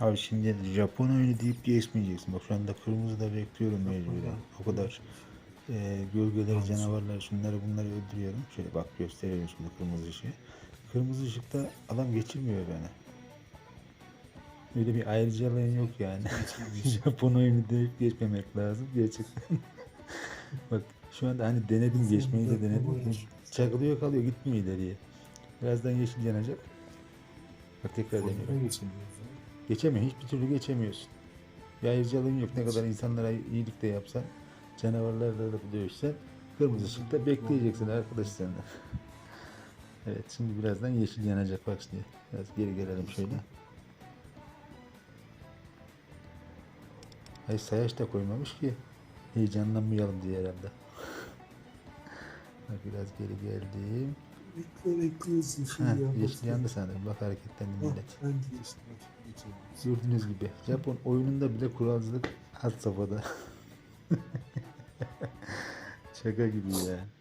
Abi şimdi Japon oyunu deyip geçmeyeceksin. Bak şu anda kırmızı da bekliyorum mecburen. O kadar e, gölgeleri, canavarlar, şunları bunları öldürüyorum. Şöyle bak gösteriyorum şimdi kırmızı ışığı. Kırmızı ışıkta adam geçirmiyor beni. Öyle bir ayrıcalığın yok yani. Japon oyunu deyip geçmemek lazım gerçekten. bak şu anda hani denedim geçmeyi de denedim. Çakılıyor kalıyor gitmiyor ileriye. Birazdan yeşil yanacak. Bak tekrar deniyorum. Geçemiyor. Hiçbir türlü geçemiyorsun. Bir ayrıcalığın yok. Ne kadar insanlara iyilik de yapsan, canavarlarla da dövüşsen, kırmızı ışıkta bekleyeceksin arkadaş sen de. evet şimdi birazdan yeşil yanacak bak şimdi. Biraz geri gelelim şöyle. Ay sayaç da koymamış ki. Heyecanlanmayalım diye herhalde. Bak biraz geri geldim. Bekle bekliyorsun Ha, şimdi ya. yeşil yandı sanırım. Bak hareketlendi millet. ben de. Gördüğünüz gibi Japon oyununda bile kuralcılık alt safhada. Şaka gibi ya.